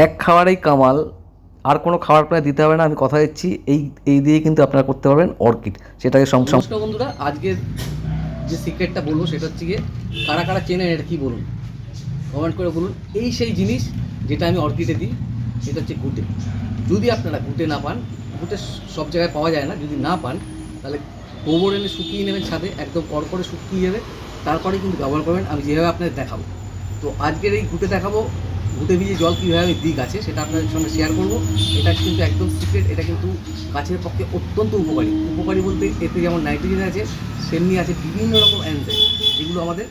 এক খাওয়ারেই কামাল, আর কোনো খাবার আপনার দিতে হবে না, আমি কথা দিচ্ছি, এই এই দিয়ে কিন্তু আপনারা করতে পারবেন অর্কিড, সেটাকে নমস্কার বন্ধুরা, আজকের যে সিক্রেটটা বলব সেটা হচ্ছে গিয়ে কারা কারা চেনেন এটা কি বলুন? কমেন্ট করে বলুন। এই সেই জিনিস যেটা আমি অর্কিডে দিই, সেটা হচ্ছে ঘুটে। যদি আপনারা ঘুটে না পান, ঘুটে সব জায়গায় পাওয়া যায় না, যদি না পান, তাহলে গোবর এনে শুকিয়ে নেবেন ছাদে, একদম কড়কড়ে শুকিয়ে যাবে তারপরে কিন্তু ব্যবহার করবেন, আমি যেভাবে আপনাদের দেখাবো। তো আজকের এই ঘুটে দেখাবো ঘুটে ভিজে জল কীভাবে দিক আছে সেটা আপনাদের সঙ্গে শেয়ার করব। এটা কিন্তু একদম সিক্রেট এটা কিন্তু গাছের পক্ষে অত্যন্ত উপকারী। উপকারী বলতে এতে যেমন নাইট্রোজেন আছে, তেমনি আছে বিভিন্ন রকম অ্যানজাইম যেগুলো আমাদের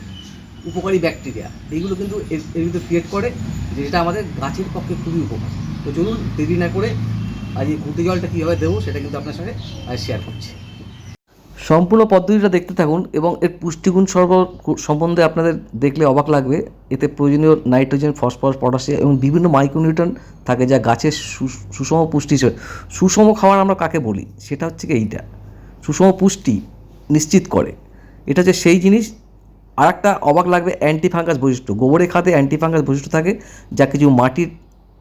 উপকারী ব্যাকটেরিয়া এইগুলো কিন্তু এর ভিতরে ক্রিয়েট করে, যেটা আমাদের গাছের পক্ষে খুবই উপকার। তো চলুন দেরি না করে আজ এই ঘুটে জলটা কীভাবে দেবো, সেটা কিন্তু আপনার সঙ্গে শেয়ার করছি। সম্পূর্ণ পদ্ধতিটা দেখতে থাকুন এবং এর পুষ্টিগুণ সর্ব সম্বন্ধে আপনাদের দেখলে অবাক লাগবে। এতে প্রয়োজনীয় নাইট্রোজেন, ফসফরাস, পটাশিয়াম এবং বিভিন্ন মাইক্রোনিউট্রন থাকে যা গাছের সুষম পুষ্টি হিসেবে সুষম খাবার আমরা কাকে বলি? সেটা হচ্ছে কি এইটা। সুষম পুষ্টি নিশ্চিত করে। এটা হচ্ছে সেই জিনিস। আর একটা অবাক লাগবে, অ্যান্টিফাঙ্গাস বৈশিষ্ট্য। গোবরে খাতে অ্যান্টিফাঙ্গাস বৈশিষ্ট্য থাকে যা কিছু মাটির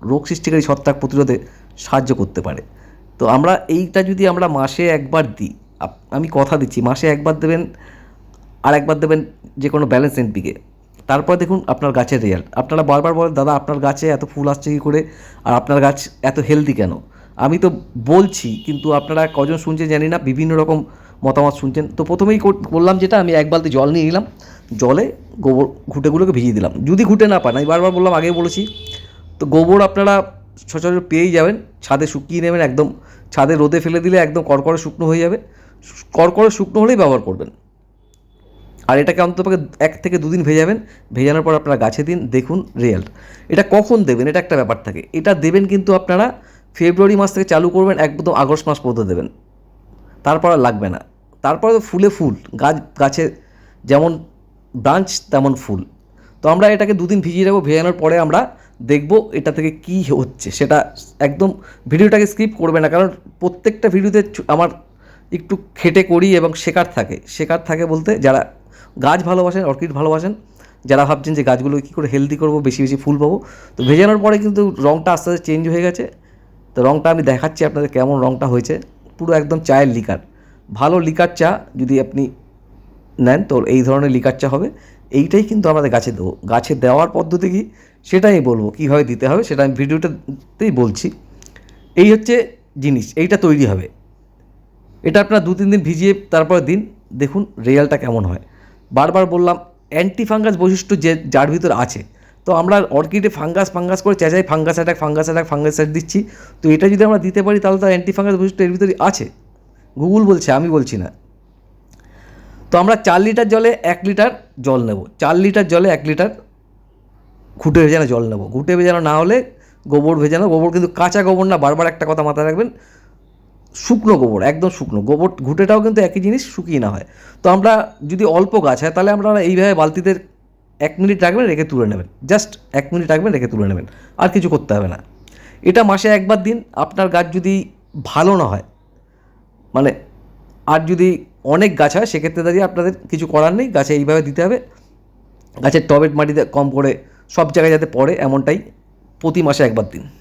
রোগ সৃষ্টিকারী ছত্রাক প্রতিরোধে সাহায্য করতে পারে। তো আমরা এইটা যদি আমরা মাসে একবার দিই আমি কথা দিচ্ছি, মাসে একবার দেবেন, আর একবার দেবেন যে কোনো ব্যালেন্স এনপিকে তারপর দেখুন আপনার গাছের রেজাল্ট আপনারা বারবার বলেন, দাদা, আপনার গাছে এত ফুল আসছে কী করে? আর আপনার গাছ এত হেলদি কেন? আমি তো বলছি, কিন্তু আপনারা কজন শুনছেন জানি না, বিভিন্ন রকম মতামত শুনছেন। তো প্রথমেই বললাম যেটা, আমি এক বালতি জল নিয়ে নিলাম। জলে গোবর ঘুঁটেগুলোকে ভিজিয়ে দিলাম। যদি ঘুঁটে না পান, আমি বারবার বললাম, আগেই বলেছি। তো গোবর আপনারা সচরাচর পেয়েই যাবেন, ছাদে শুকিয়ে নেবেন, একদম ছাদে রোদে ফেলে দিলে একদম কড়কড়ে শুকনো হয়ে যাবে। কড়কড়ে শুকনো হলেই ব্যবহার করবেন। আর এটাকে অন্ততপক্ষে এক থেকে দুদিন ভেজাবেন। ভেজানোর পর আপনারা গাছে দিন, দেখুন রেজাল্ট এটা কখন দেবেন? এটা একটা ব্যাপার থাকে। এটা দেবেন কিন্তু আপনারা ফেব্রুয়ারি মাস থেকে চালু করবেন, একদম আগস্ট মাস পর্যন্ত দেবেন। তারপর আর লাগবে না। তারপরে তো ফুলে ফুল। গাছ, গাছে যেমন ব্রাঞ্চ তেমন ফুল। তো আমরা এটাকে দুদিন ভিজিয়ে রাখব। ভেজানোর পরে আমরা দেখব এটা থেকে কি হচ্ছে। সেটা একদম ভিডিওটাকে স্কিপ করবে না। কারণ প্রত্যেকটা ভিডিওতে আমার একটু খেটে করি এবং শেখার থাকে। শেখার থাকে বলতে যারা গাছ ভালোবাসেন, অর্কিড ভালোবাসেন, যারা ভাবছেন যে গাছগুলো কী করে হেলদি করব, বেশি বেশি ফুল পাবো, তো ভেজানোর পরে কিন্তু রঙটা আস্তে আস্তে চেঞ্জ হয়ে গেছে। তো রঙটা আমি দেখাচ্ছি আপনাদের কেমন রঙটা হয়েছে। পুরো একদম চায়ের লিকার। ভালো লিকার চা যদি আপনি নেন, তো এই ধরনের লিকার চা হবে। এইটাই কিন্তু আমাদের গাছে দেবো। গাছে দেওয়ার পদ্ধতি কি? সেটাই বলব। কীভাবে দিতে হবে সেটা আমি ভিডিওটাতেই বলছি। এই হচ্ছে জিনিস। এইটা তৈরি হবে। এটা আপনার দু তিন দিন ভিজিয়ে তারপর দিন দেখুন রেজাল্টটা কেমন হয়। বারবার বললাম অ্যান্টি ফাঙ্গাস বৈশিষ্ট্য যে, যার ভিতর আছে। তো আমরা অর্কিডে ফাঙ্গাস ফাঙ্গাস করে চেঁচাই, fungus attack fungus attack fungus attack দিচ্ছি। তো এটা যদি আমরা দিতে পারি, তাহলে তো অ্যান্টি ফাঙ্গাস বৈশিষ্ট্য এর ভিতরে আছে। গুগল বলছে, আমি বলছি না। তো আমরা চার লিটার জলে এক লিটার জল নেব। চার লিটার জলে এক লিটার ঘুটে ভেজানো জল নেব। ঘুটে ভেজানো না হলে গোবর ভেজানো, গোবর কিন্তু কাঁচা গোবর না, বারবার একটা কথা মাথায় রাখবেন। শুকনো গোবর, একদম শুকনো। গোবর ঘুটেটাও কিন্তু একই জিনিস, শুকিয়ে না হয়। তো আমরা যদি অল্প গাছ হয়, তাহলে আমরা এইভাবে বালতিতে এক মিনিট রাখবেন, রেখে তুলে নেবেন। জাস্ট এক মিনিট রাখবেন, রেখে তুলে নেবেন। আর কিছু করতে হবে না। এটা মাসে একবার দিন, আপনার গাছ যদি ভালো না হয় মানে আর যদি অনেক গাছ হয়, সেক্ষেত্রে দাঁড়িয়ে আপনাদের কিছু করার নেই। গাছে এইভাবে দিতে হবে। গাছের টবের মাটিতে কম করে সব জায়গায় যাতে পড়ে, এমনটাই প্রতি মাসে একবার দিন।